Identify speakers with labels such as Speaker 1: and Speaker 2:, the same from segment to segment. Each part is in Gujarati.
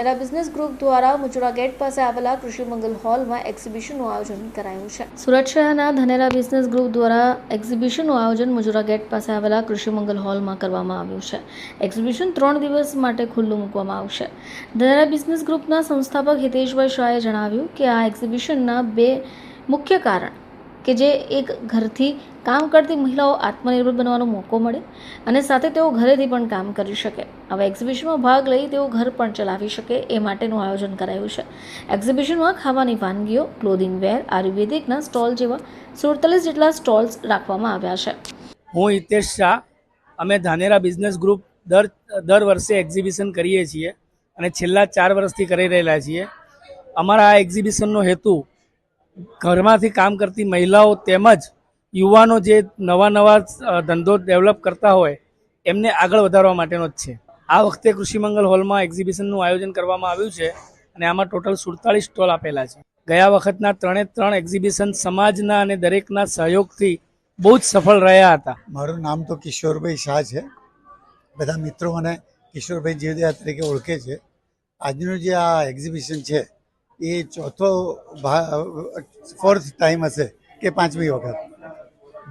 Speaker 1: તેના બિઝનેસ ગ્રુપ દ્વારા મુજરા ગેટ પાસે આવેલા કૃષિ મંગલ હોલમાં એક્ઝિબિશનનું આયોજન કરાયું છે. સુરત શહેરના ધનેરા બિઝનેસ ગ્રુપ દ્વારા એક્ઝિબિશનનું આયોજન મુજરા ગેટ પાસે આવેલા કૃષિ મંગલ હોલમાં કરવામાં આવ્યું છે. એક્ઝિબિશન ત્રણ દિવસ માટે ખુલ્લું મૂકવામાં આવશે. ધનેરા બિઝનેસ ગ્રુપના સંસ્થાપક હિતેશભાઈ શાહે જણાવ્યું કે આ એક્ઝિબિશનના બે મુખ્ય કારણ કે જે એક ઘરથી કામ કરતી મહિલાઓ આત્મનિર્ભર બનવાનો મોકો મળે અને સાથે તેઓ ઘરેથી પણ કામ કરી શકે. હવે એક્ઝિબિશનમાં ભાગ લઈ તેઓ ઘર પણ ચલાવી શકે એ માટેનું આયોજન કરાયું છે. એક્ઝિબિશનમાં ખાવાની વાનગીઓ ક્લોધિંગ વેર આયુર્વેદિકના સ્ટોલ જેવા સુડતાલીસ જેટલા સ્ટોલ્સ રાખવામાં આવ્યા છે.
Speaker 2: હું હિતેશ શાહ. અમે ધાનેરા બિઝનેસ ગ્રુપ દર દર વર્ષે એક્ઝિબિશન કરીએ છીએ અને છેલ્લા ચાર વર્ષથી કરી રહેલા છીએ. અમારા આ એક્ઝિબિશનનો હેતુ ઘરમાંથી કામ કરતી મહિલાઓ તેમજ યુવાનો જે નવા નવા ધંધો ડેવલપ કરતા હોય, એમને આગળ વધારવા માટેનો જ છે. આ વખતે કૃષિમંગલ હોલમાં એક્ઝિબિશનનું આયોજન કરવામાં આવ્યું છે અને આમાં ટોટલ સુડતાલીસ સ્ટોલ આપેલા છે. ગયા વખતના ત્રણે ત્રણ એક્ઝિબિશન સમાજના અને દરેકના સહયોગથી બહુ જ સફળ રહ્યા હતા.
Speaker 3: મારું નામ તો કિશોરભાઈ શાહ છે. બધા મિત્રો મને કિશોરભાઈ જીવદયા તરીકે ઓળખે છે. આજનું જે આ એક્ઝિબિશન છે એ ચોથો ફોર્થ ટાઈમ હશે કે પાંચમી વખત.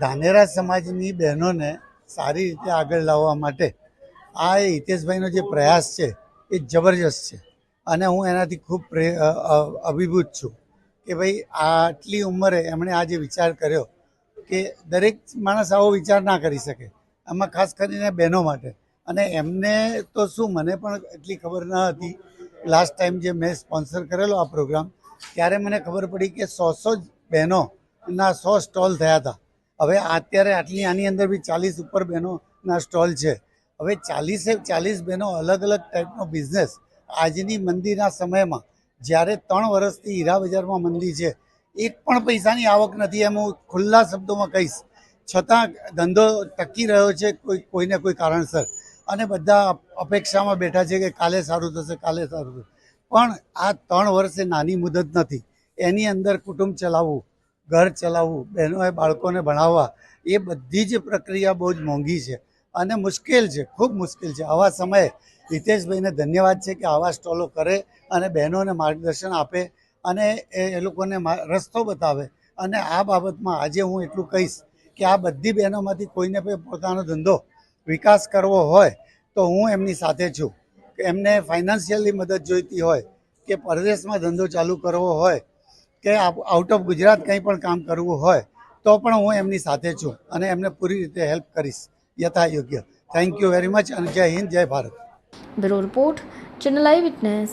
Speaker 3: ધાનેરા સમાજની બહેનોને સારી રીતે આગળ લાવવા માટે આ હિતેશભાઈનો જે પ્રયાસ છે એ જબરજસ્ત છે. અને હું એનાથી ખૂબ પ્રે અભિભૂત છું કે ભાઈ આટલી ઉંમરે એમણે આ જે વિચાર કર્યો કે દરેક માણસ આવો વિચાર ના કરી શકે, આમાં ખાસ કરીને બહેનો માટે. અને એમને તો શું, મને પણ એટલી ખબર ન હતી લાસ્ટ ટાઈમ જે મેં સ્પોન્સર કરેલો આ પ્રોગ્રામ ત્યારે મને ખબર પડી કે સો સો જ બહેનોના સો સ્ટોલ થયા હતા. હવે અત્યારે આટલી આની અંદર બી ચાલીસ ઉપર બહેનોના સ્ટોલ છે. હવે ચાલીસે, ચાલીસ બહેનો અલગ અલગ ટાઈપનો બિઝનેસ આજની મંદીના સમયમાં, જ્યારે ત્રણ વર્ષથી હીરા બજારમાં મંદી છે, એક પણ પૈસાની આવક નથી એમ હું ખુલ્લા શબ્દોમાં કહીશ. છતાં ધંધો ટકી રહ્યો છે કોઈ, કોઈને કોઈ કારણસર. અને બધા અપેક્ષામાં બેઠા છે કે કાલે સારું થશે, કાલે સારું થશે. પણ આ ત્રણ વર્ષે નાની મુદત નથી. એની અંદર કુટુંબ ચલાવવું, ઘર ચલાવવું, બહેનોએ બાળકોને ભણાવવા, એ બધી જ પ્રક્રિયા બહુ જ મોંઘી છે. અને મુશ્કેલ છે, ખૂબ મુશ્કેલ છે. આવા સમયે હિતેશભાઈને ધન્યવાદ છે કે આવા સ્ટોલો કરે અને બહેનોને માર્ગદર્શન આપે અને એ લોકોને રસ્તો બતાવે. અને આ બાબતમાં આજે હું એટલું કહીશ કે આ બધી બહેનોમાંથી કોઈને પણ પોતાનો ધંધો વિકાસ કરવો હોય તો હું એમની સાથે છું. એમને ફાઇનાન્શિયલી મદદ જોઈતી હોય, કે પરદેશમાં ધંધો ચાલુ કરવો હોય, કે આઉટ ઓફ ગુજરાત કંઈ પણ કામ કરવું હોય, તો પણ હું એમની સાથે છું અને એમને પૂરી રીતે હેલ્પ કરીશ યથા યોગ્ય થેન્ક યુ વેરી મચ અને જય હિન્દ, જય Bharat.
Speaker 1: Bureau report, channel eyewitness